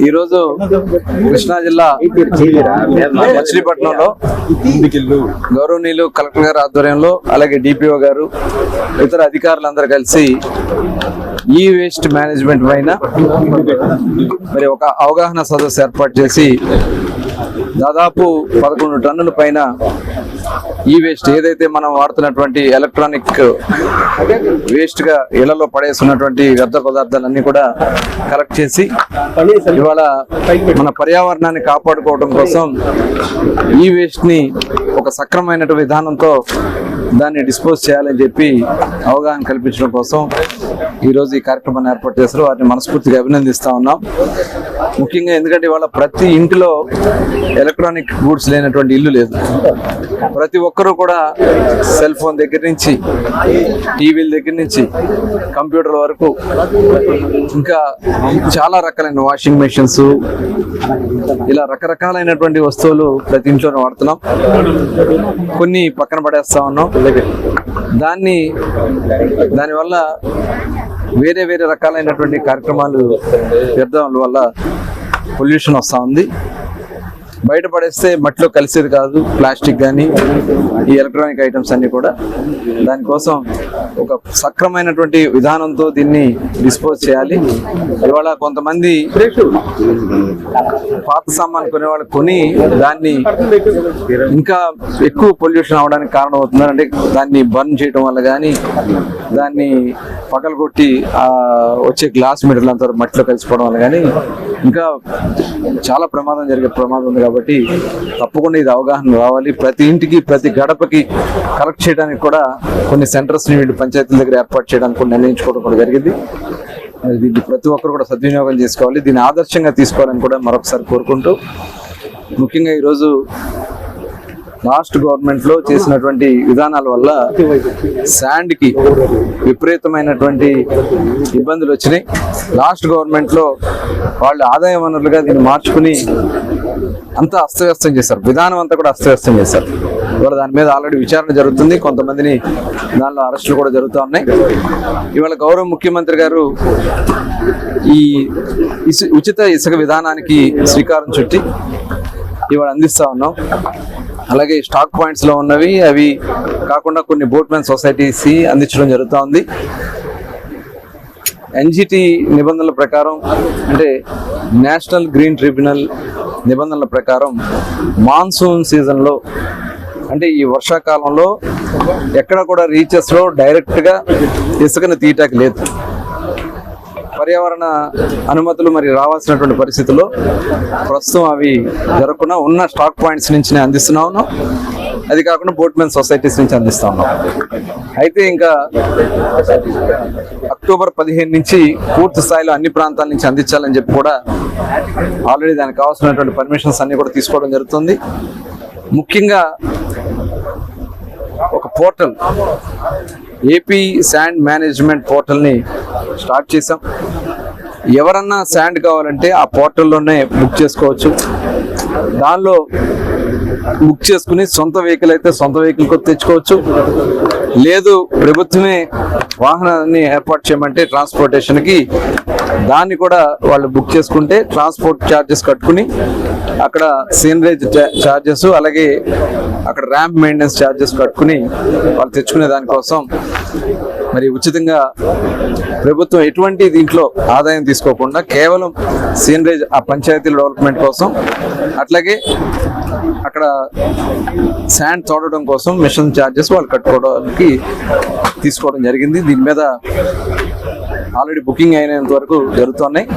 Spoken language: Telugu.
ఈరోజు కృష్ణా జిల్లా మచిలీపట్నంలో గౌరవనీయులు కలెక్టర్ గారి ఆధ్వర్యంలో అలాగే డిపిఓ గారు ఇతర అధికారులందరూ కలిసి ఈ వేస్ట్ మేనేజ్మెంట్ పైన మరి ఒక అవగాహన సదస్సు ఏర్పాటు చేసి దాదాపు పదకొండు టన్నుల పైన ఈ వేస్ట్ ఏదైతే మనం వాడుతున్నటువంటి ఎలక్ట్రానిక్ వేస్ట్గా ఇళ్ళలో పడేస్తున్నటువంటి వ్యర్థ పదార్థాలన్నీ కూడా కలెక్ట్ చేసి ఇవాళ మన పర్యావరణాన్ని కాపాడుకోవడం కోసం ఈ వేస్ట్ని ఒక సక్రమైన విధానంతో దాన్ని డిస్పోజ్ చేయాలని చెప్పి అవగాహన కల్పించడం కోసం ఈరోజు ఈ కార్యక్రమాన్ని ఏర్పాటు చేశారు. వారిని మనస్ఫూర్తిగా అభినందిస్తా ఉన్నాం. ముఖ్యంగా ఎందుకంటే ఇవాళ ప్రతి ఇంటిలో ఎలక్ట్రానిక్ గూడ్స్ లేనటువంటి ఇల్లు లేదు. ప్రతి ఒక్కరూ కూడా సెల్ ఫోన్ దగ్గర నుంచి టీవీల దగ్గర నుంచి కంప్యూటర్ వరకు ఇంకా చాలా రకాలైన వాషింగ్ మెషిన్స్ ఇలా రకరకాలైనటువంటి వస్తువులు ప్రతి ఇంట్లోనే వాడుతున్నాం. కొన్ని పక్కన పడేస్తా ఉన్నాం. దాన్ని దానివల్ల వేరే వేరే రకాలైనటువంటి కార్యక్రమాలు వ్యర్థాల వల్ల పొల్యూషన్ వస్తూ ఉంది. బయట పడేస్తే మట్టిలో కలిసేది కాదు ప్లాస్టిక్ కానీ ఈ ఎలక్ట్రానిక్ ఐటమ్స్ అన్ని కూడా. దానికోసం ఒక సక్రమైనటువంటి విధానంతో దీన్ని డిస్పోజ్ చేయాలి. ఇవాళ కొంతమంది పాత సామాన్ కొనేవాళ్ళు కొని దాన్ని ఇంకా ఎక్కువ పొల్యూషన్ అవడానికి కారణం అవుతున్నారు అంటే దాన్ని బర్న్ చేయడం వల్ల కానీ దాన్ని పగలగొట్టి వచ్చే గ్లాస్ మీటర్లు అంతా మట్టిలో కలిసిపోవడం వల్ల కానీ ఇంకా చాలా ప్రమాదం జరిగే ప్రమాదం ఉంది కాబట్టి తప్పకుండా ఇది అవగాహన రావాలి. ప్రతి ఇంటికి ప్రతి గడపకి కలెక్ట్ చేయడానికి కూడా కొన్ని సెంటర్స్ని వీళ్ళు పంచాయతీల దగ్గర ఏర్పాటు చేయడానికి కూడా నిర్ణయించుకోవడం కూడా జరిగింది. దీన్ని ప్రతి ఒక్కరు కూడా సద్వినియోగం చేసుకోవాలి. దీన్ని ఆదర్శంగా తీసుకోవాలని కూడా మరొకసారి కోరుకుంటూ ముఖ్యంగా ఈరోజు లాస్ట్ గవర్నమెంట్లో చేసినటువంటి విధానాల వల్ల శాండ్కి విపరీతమైనటువంటి ఇబ్బందులు వచ్చినాయి. లాస్ట్ గవర్నమెంట్లో వాళ్ళు ఆదాయ వనరులుగా దీన్ని మార్చుకుని అంతా అస్తవ్యస్తం చేశారు. విధానం అంతా కూడా అస్తవ్యస్తం చేశారు. ఇవాళ దాని మీద ఆల్రెడీ విచారణ జరుగుతుంది. కొంతమందిని దానిలో అరెస్టులు కూడా జరుగుతూ ఉన్నాయి. ఇవాళ గౌరవ ముఖ్యమంత్రి గారు ఈ ఇసు- ఉచిత ఇసుక విధానానికి శ్రీకారం చుట్టి ఇవాళ అందిస్తూ ఉన్నాం. అలాగే స్టాక్ పాయింట్స్లో ఉన్నవి అవి కాకుండా కొన్ని బోట్మెన్ సొసైటీస్ అందించడం జరుగుతూ ఉంది. ఎన్జిటి నిబంధనల ప్రకారం అంటే నేషనల్ గ్రీన్ ట్రిబ్యునల్ నిబంధనల ప్రకారం మాన్సూన్ సీజన్లో అంటే ఈ వర్షాకాలంలో ఎక్కడ కూడా రీచెస్లో డైరెక్ట్గా ఇసుకను తీయటానికి లేదు. పర్యావరణ అనుమతులు మరి రావాల్సినటువంటి పరిస్థితుల్లో ప్రస్తుతం అవి జరగకుండా ఉన్న స్టాక్ పాయింట్స్ నుంచి నేను అందిస్తున్నా ఉన్నాం. అది కాకుండా బోట్మెన్ సొసైటీస్ నుంచి అందిస్తా ఉన్నాం. అయితే ఇంకా అక్టోబర్ పదిహేను నుంచి పూర్తి స్థాయిలో అన్ని ప్రాంతాల నుంచి అందించాలని చెప్పి కూడా ఆల్రెడీ దానికి కావాల్సినటువంటి పర్మిషన్స్ అన్ని కూడా తీసుకోవడం జరుగుతుంది. ముఖ్యంగా పోర్టల్ ఏపీ శాండ్ మేనేజ్మెంట్ పోర్టల్ని స్టార్ట్ చేసాం ఎవరన్నా శాండ్ కావాలంటే ఆ పోర్టల్లోనే బుక్ చేసుకోవచ్చు. దానిలో బుక్ చేసుకుని సొంత వెహికల్ అయితే సొంత వెహికల్ తెచ్చుకోవచ్చు. లేదు ప్రభుత్వమే వాహనాన్ని ఏర్పాటు చేయమంటే ట్రాన్స్పోర్టేషన్కి దాన్ని కూడా వాళ్ళు బుక్ చేసుకుంటే ట్రాన్స్పోర్ట్ ఛార్జెస్ కట్టుకుని అక్కడ సీనరేజ్ ఛార్జెస్ అలాగే అక్కడ ర్యాంప్ మెయింటెనెన్స్ ఛార్జెస్ కట్టుకుని వాళ్ళు తెచ్చుకునే దానికోసం మరి ఉచితంగా ప్రభుత్వం ఎటువంటి దీంట్లో ఆదాయం తీసుకోకుండా కేవలం సీనరేజ్ ఆ పంచాయతీల డెవలప్మెంట్ కోసం అట్లాగే అక్కడ శాండ్ తోడడం కోసం మిషన్ ఛార్జెస్ వాళ్ళు కట్టుకోవడానికి తీసుకోవడం జరిగింది. దీని మీద ఆల్రెడీ బుకింగ్ అయినంత వరకు జరుగుతున్నాయి.